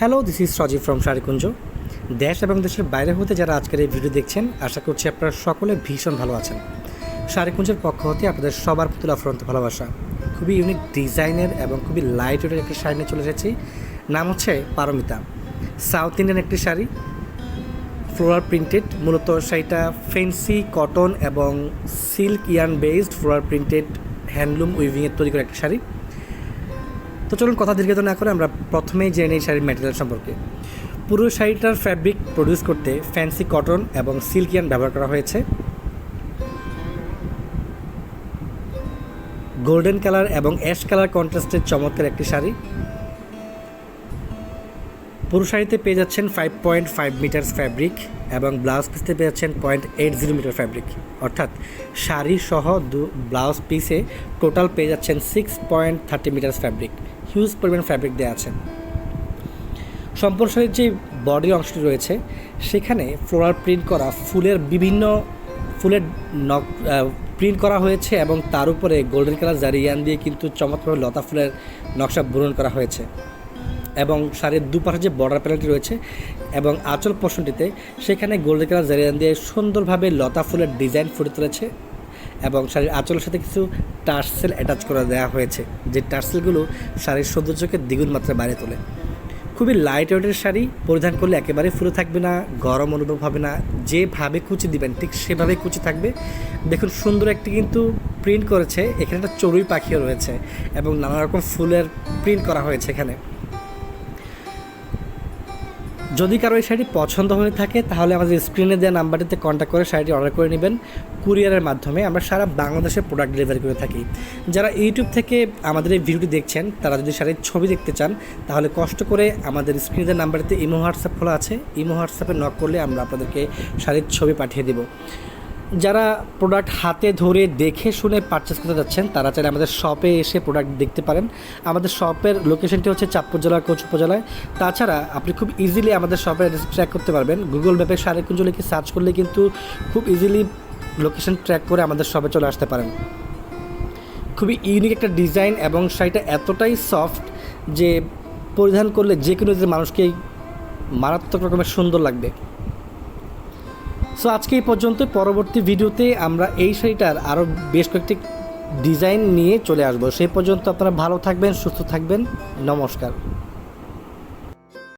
Hello this is Sajib from Sharikunja দেশ এবং দেশের বাইরে হতে যারা আজকের এই ভিডিও দেখছেন, আশা করছি আপনারা সকলে ভীষণ ভালো আছেন। শাড়িকুঞ্জের পক্ষ হতে আপনাদের সবার প্রতি অফরন্ত ভালোবাসা। খুবই ইউনিক ডিজাইনের এবং খুবই লাইট ওয়েটের একটি শাড়ি নিয়ে চলে এসেছি। নাম হচ্ছে পারমিতা। সাউথ ইন্ডিয়ান একটি শাড়ি। ফ্লোরাল প্রিন্টেড মূলত শাড়িটা ফেন্সি কটন এবং silk yarn based floral printed handloom উইভিংয়ের তৈরি করা একটি শাড়ি। তো চলুন কথা দীর্ঘত না করে আমরা প্রথমেই জেনে নিই শাড়ির ম্যাটেরিয়াল সম্পর্কে। পুরো শাড়িটার ফ্যাব্রিক প্রডিউস করতে ফ্যান্সি কটন এবং সিল্কিয়ান ব্যবহার করা হয়েছে। গোল্ডেন কালার এবং অ্যাশ কালার কন্ট্রাস্টের চমৎকার একটি শাড়ি। পুরো শাড়িতে পেয়ে যাচ্ছেন five point five metres fabric এবং ব্লাউজ পিসতে পেয়ে যাচ্ছেন point eight zero metre fabric অর্থাৎ শাড়ি সহ দু ব্লাউজ পিসে টোটাল পেয়ে যাচ্ছেন six point thirty metres fabric huge পরিমাণ ফ্যাব্রিক দেওয়া আছে। সম্পূর্ণ শাড়ির যে বডি অংশটি রয়েছে, সেখানে ফ্লোরাল প্রিন্ট করা ফুলের বিভিন্ন ফুলের নক প্রিন্ট করা হয়েছে এবং তার উপরে গোল্ডেন কালার জারিয়ান দিয়ে কিন্তু চমৎকার লতা ফুলের নকশা পূরণ করা হয়েছে। এবং শাড়ির দুপাশে যে বর্ডার প্যানেলটি রয়েছে এবং আঁচল পোর্শনটিতে, সেখানে গোল্ডেন কালার জারিয়ান দিয়ে সুন্দরভাবে লতা ফুলের ডিজাইন ফুটে তুলেছে এবং শাড়ির আঁচলের সাথে কিছু টার্সেল অ্যাটাচ করে দেওয়া হয়েছে। যে টার্সেলগুলো শাড়ির সৌন্দর্যকে দ্বিগুণ মাত্রায় বাড়িয়ে তোলে। খুবই লাইট ওয়েটের শাড়ি, পরিধান করলে একেবারে ফুলে থাকবে না, গরম অনুভব হবে না, যেভাবে কুচি দিবেন, ঠিক সেভাবে কুচি থাকবে। দেখুন, সুন্দর একটি কিন্তু প্রিন্ট করেছে, এখানে একটা চড়ুই পাখিও রয়েছে এবং নানা রকম ফুলের প্রিন্ট করা হয়েছে এখানে। যদি কারও এই শাড়িটি পছন্দ হয়ে থাকে, তাহলে আমাদের স্ক্রিনে দেওয়া নাম্বারটিতে কন্ট্যাক্ট করে শাড়িটি অর্ডার করে নেবেন। কুরিয়ারের মাধ্যমে আমরা সারা বাংলাদেশে প্রোডাক্ট ডেলিভারি করে থাকি। যারা ইউটিউব থেকে আমাদের এই ভিডিওটি দেখছেন, তারা যদি শাড়ির ছবি দেখতে চান, তাহলে কষ্ট করে আমাদের স্ক্রিনে দেওয়া নাম্বারটিতে ইমো, হোয়াটসঅ্যাপ খোলা আছে। ইমো, হোয়াটসঅ্যাপে নক করলে আমরা আপনাদেরকে শাড়ির ছবি পাঠিয়ে দেবো। যারা প্রোডাক্ট হাতে ধরে দেখে শুনে পারচেস করতে যাচ্ছেন, তারা চাইলে আমাদের শপে এসে প্রোডাক্ট দেখতে পারেন। আমাদের শপের লোকেশনটি হচ্ছে চাঁদপুর জেলার কোচ উপজেলায়। তাছাড়া আপনি খুব ইজিলি আমাদের শপের ট্র্যাক করতে পারবেন। গুগল ম্যাপে সারেকুঞ্জ লিখে সার্চ করলে কিন্তু খুব ইজিলি লোকেশন ট্র্যাক করে আমাদের শপে চলে আসতে পারেন। খুবই ইউনিক একটা ডিজাইন এবং শাড়িটা এতটাই সফট যে পরিধান করলে যে কোনো যে মানুষকেই মারাত্মক রকমের সুন্দর লাগবে। সো আজকে এই পর্যন্ত, পরবর্তী ভিডিওতে আমরা এই শাড়িটার আরও বেশ কয়েকটি ডিজাইন নিয়ে চলে আসব। সেই পর্যন্ত আপনারা ভালো থাকবেন, সুস্থ থাকবেন। নমস্কার।